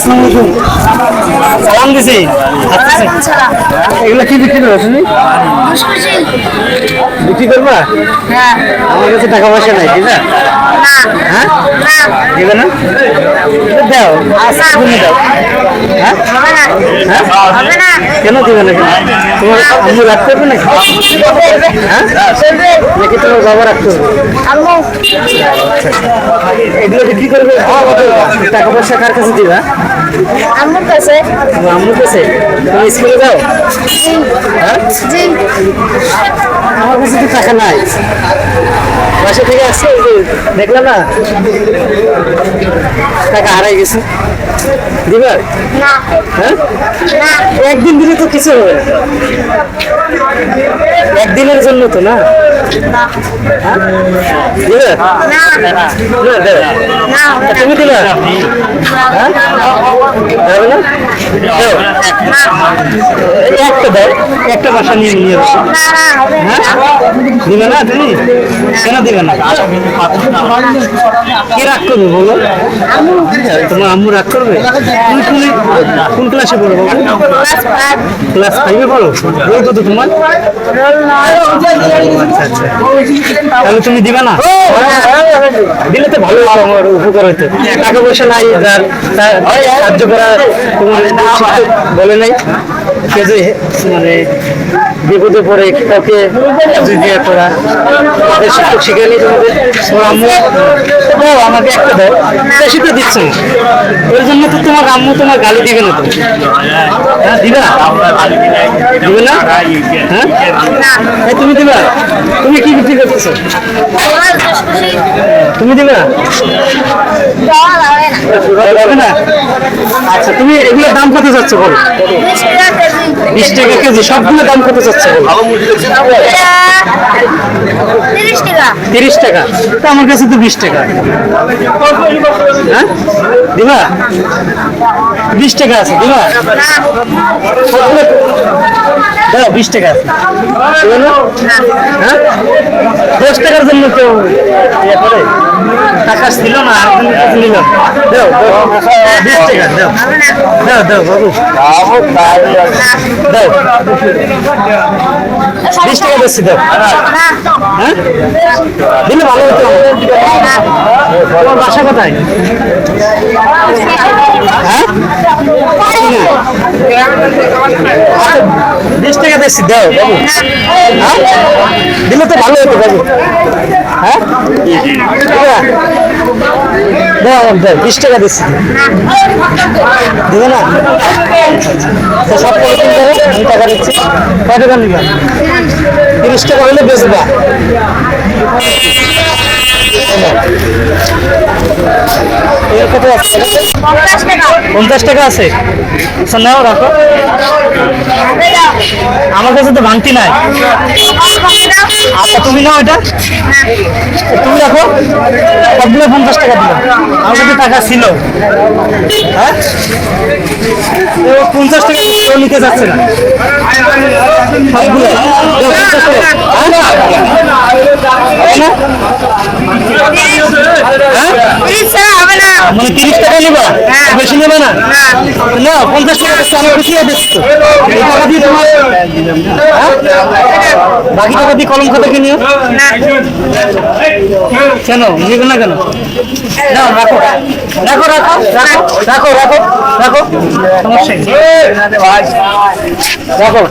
আসসালামু আচ্ছা কি বিক্রি করো তুমি বিক্রি করবা আমার কাছে টাকা পয়সা নাই দিবা হ্যাঁ? দিবে না? দাও আচ্ছা তুমি দাও। হ্যাঁ? হ্যাঁ? কেন দিবে না? তোমার আম্মু রাখতে হবে নাকি? হ্যাঁ? নাকি তোমার বাবা রাখতে হবে এগুলো বিক্রি করবে? টাকা পয়সা কার কাছে দিবা? আমার কাছে? আম্মুর কাছে? তুমি স্কুলে যাও? হ্যাঁ? আমার কাছে তো টাকা নাই। বাসা থেকে আসছে দেখলাম না টাকা হারাই গেছে। দিবা হ্যাঁ? একদিন দিলে তো কিছু হবে একদিনের জন্য তো না। হ্যাঁ? তুমি দিবে হ্যাঁ একটা দাও বাসা নিয়ে নিয়ে হ্যাঁ দিবে না তুমি কেন দিবে না কে রাগ করবে বলো তোমার আম্মু রাগ করবে তুমি কোন ক্লাসে পড়ো ক্লাস ফাইভে পড়ো রোল কত তোমার আচ্ছা আচ্ছা তাহলে তুমি দিবে না দিলে তো ভালো আমার উপকার হতো টাকা পয়সা নাই যার সাহায্য করা তোমার শিক্ষক বলে নাই? সে যে মানে বিপদে পড়ে কাউকে দিয়ে করা শিক্ষক শিখায়নি তোমাদের? আম্মু? দাও আমাকে একটা দাও। বেশি তো দিচ্ছ না। ওই জন্য তো তোমার আম্মু তোমার গালি দিবে না তো। হ্যাঁ দিবে না? দিবে না? হ্যাঁ? তুমি দিবে? তুমি কি বিক্রি করতেছো? তুমি দিবে না? আচ্ছা তুমি এগুলোর দাম কত যাচ্ছে বলো? বিশ টাকা কেজি বিশ টাকা কেজি সবগুলো দাম কত যাচ্ছে বলো? তিরিশ টাকা। তো আমার কাছে তো বিশ টাকা। হ্যাঁ? দিবা? বিশ টাকা আছে, দিবা? দাও, বিশ টাকা আছে। হ্যাঁ? দশ টাকার জন্য কেউ ইয়ে করে। টাকা ছিল না জন্য কিছু নিলাম দাও বিশ টাকা, দাও। দাও দাও, বাবু। দাও। বিশ টাকা বেশি দাও। হ্যাঁ? দিলে ভালো হতো। বাসা কোথায়? হ্যাঁ? বিশ টাকা বেশি দাও হ্যাঁ? দিলে তো ভালো হতো বাবু। হ্যাঁ? বিশ টাকা দিচ্ছি দেবে না? তো সব পরিবর্তন করে টাকা দিচ্ছি। কয় টাকা নিবা? তিরিশ টাকা কত আছে পঞ্চাশ টাকা আছে। আচ্ছা নাও, রাখো। আমার কাছে তো ভাঙতি নাই। আচ্ছা তুমি নাও এটা। তুমি রাখো। সবগুলো পঞ্চাশ টাকা দিলাম। আমার কাছে টাকা ছিল। হ্যাঁ? পঞ্চাশ টাকা কেউ নিতে যাচ্ছে না। সবগুলো। পঞ্চাশ টাকা। মানে তিরিশ টাকা নিবা? বেশি নেবে না? না পঞ্চাশ টাকা দিচ্ছে আমি খুশি তো। এই টাকা দিয়ে তোমার হ্যাঁ? বাকি টাকা দিয়ে কলম খাতা কিনিও। কেন? নিবে না কেন? না রাখো। রাখো রাখো রাখো রাখো রাখো রাখো। সমস্যা রাখো।